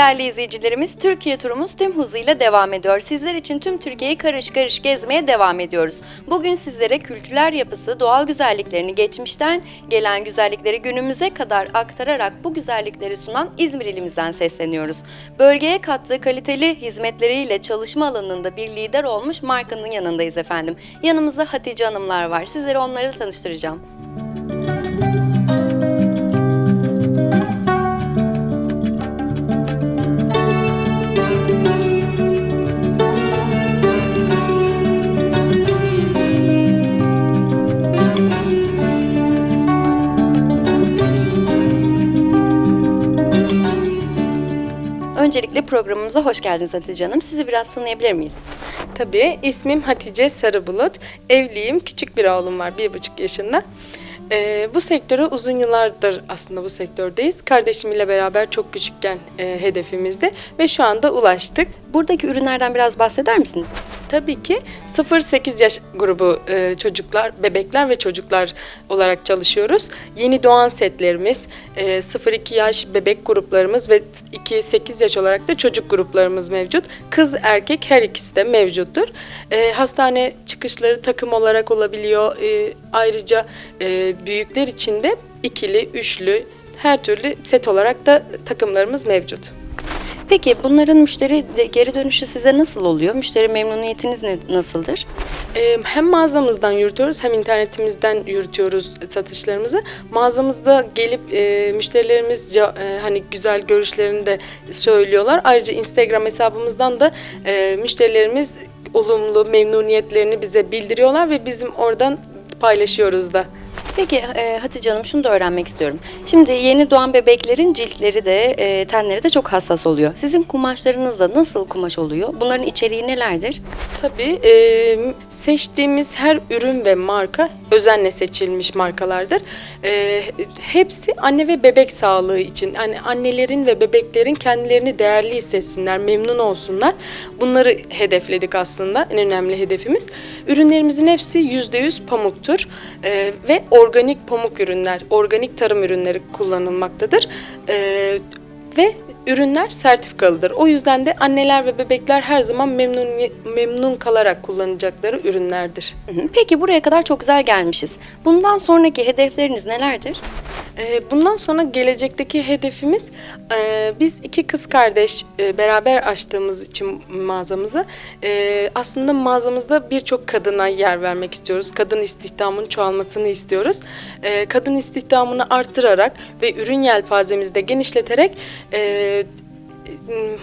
Değerli izleyicilerimiz, Türkiye turumuz tüm hızıyla devam ediyor. Sizler için tüm Türkiye'yi karış karış gezmeye devam ediyoruz. Bugün sizlere kültürel yapısı, doğal güzelliklerini geçmişten gelen güzellikleri günümüze kadar aktararak bu güzellikleri sunan İzmir ilimizden sesleniyoruz. Bölgeye kattığı kaliteli hizmetleriyle çalışma alanında bir lider olmuş markanın yanındayız efendim. Yanımızda Hatice Hanımlar var. Sizleri onlarla tanıştıracağım. Öncelikle programımıza hoş geldiniz Hatice Hanım. Sizi biraz tanıyabilir miyiz? Tabii ismim Hatice Sarıbulut. Evliyim. Küçük bir oğlum var bir buçuk yaşında. Ee, bu sektöre uzun yıllardır aslında bu sektördeyiz. Kardeşimle beraber çok küçükken e, hedefimizde ve şu anda ulaştık. Buradaki ürünlerden biraz bahseder misiniz? Tabii ki 0-8 yaş grubu e, çocuklar, bebekler ve çocuklar olarak çalışıyoruz. Yeni doğan setlerimiz, e, 0-2 yaş bebek gruplarımız ve 2-8 yaş olarak da çocuk gruplarımız mevcut. Kız erkek her ikisi de mevcuttur. E, hastane çıkışları takım olarak olabiliyor. E, ayrıca e, büyükler için de ikili, üçlü, her türlü set olarak da takımlarımız mevcut. Peki bunların müşteri geri dönüşü size nasıl oluyor? Müşteri memnuniyetiniz ne, nasıldır? Ee, Hem mağazamızdan yürütüyoruz hem internetimizden yürütüyoruz satışlarımızı. Mağazamızda gelip e, müşterilerimiz e, hani güzel görüşlerini de söylüyorlar. Ayrıca Instagram hesabımızdan da e, müşterilerimiz olumlu memnuniyetlerini bize bildiriyorlar ve bizim oradan paylaşıyoruz da. Peki e, Hatice Hanım şunu da öğrenmek istiyorum. Şimdi yeni doğan bebeklerin ciltleri de e, tenleri de çok hassas oluyor. Sizin kumaşlarınız da nasıl kumaş oluyor? Bunların içeriği nelerdir? Tabii e, seçtiğimiz her ürün ve marka özenle seçilmiş markalardır. E, hepsi anne ve bebek sağlığı için. Yani annelerin ve bebeklerin kendilerini değerli hissetsinler, memnun olsunlar. Bunları hedefledik aslında. En önemli hedefimiz. Ürünlerimizin hepsi %100 pamuktur E, ve organik pamuk ürünler, organik tarım ürünleri kullanılmaktadır. E, ve ürünler sertifikalıdır. O yüzden de anneler ve bebekler her zaman memnun memnun kalarak kullanacakları ürünlerdir. Peki buraya kadar çok güzel gelmişiz. Bundan sonraki hedefleriniz nelerdir? Ee, Bundan sonra gelecekteki hedefimiz e, biz iki kız kardeş e, beraber açtığımız için mağazamızı e, aslında mağazamızda birçok kadına yer vermek istiyoruz. Kadın istihdamının çoğalmasını istiyoruz. Kadın istihdamını arttırarak ve ürün yelpazemizi de genişleterek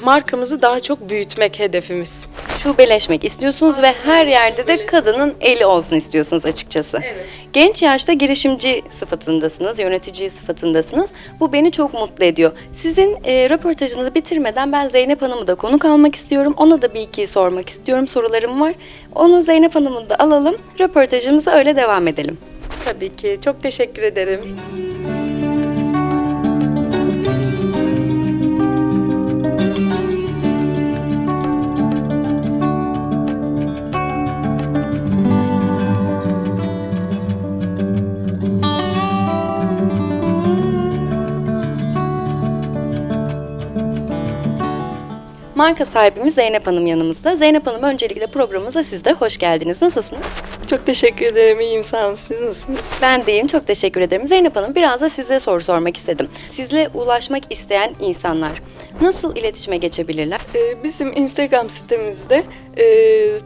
markamızı daha çok büyütmek hedefimiz. Şubeleşmek istiyorsunuz ve her yerde de kadının eli olsun istiyorsunuz açıkçası. Evet. Genç yaşta girişimci sıfatındasınız, yönetici sıfatındasınız. Bu beni çok mutlu ediyor. Sizin e, röportajınızı bitirmeden ben Zeynep Hanım'ı da konuk almak istiyorum. Ona da bir iki sormak istiyorum. Sorularım var. Onu Zeynep Hanım'ı da alalım. Röportajımıza öyle devam edelim. Tabii ki. Çok teşekkür ederim. Marka sahibimiz Zeynep Hanım yanımızda. Zeynep Hanım öncelikle programımıza siz de hoş geldiniz. Nasılsınız? Çok teşekkür ederim. İyiyim sağ olun. Siz nasılsınız? Ben deyim. Çok teşekkür ederim. Zeynep Hanım biraz da size soru sormak istedim. Sizle ulaşmak isteyen insanlar nasıl iletişime geçebilirler? Ee, bizim Instagram sitemizde e,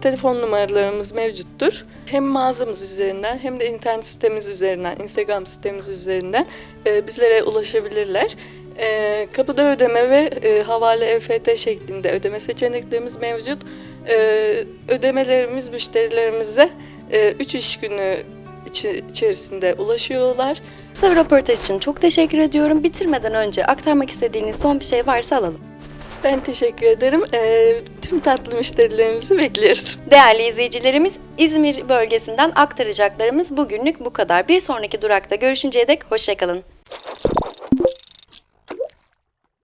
telefon numaralarımız mevcuttur. Hem mağazamız üzerinden hem de internet sitemiz üzerinden, Instagram sitemiz üzerinden e, bizlere ulaşabilirler. E, kapıda ödeme ve e, havale EFT şeklinde ödeme seçeneklerimiz mevcut. E, ödemelerimiz müşterilerimize 3 iş günü içi- içerisinde ulaşıyorlar. Kısa bir röportaj için çok teşekkür ediyorum. Bitirmeden önce aktarmak istediğiniz son bir şey varsa alalım. Ben teşekkür ederim. E, tüm tatlı müşterilerimizi bekliyoruz. Değerli izleyicilerimiz, İzmir bölgesinden aktaracaklarımız bugünlük bu kadar. Bir sonraki durakta görüşünceye dek hoşçakalın.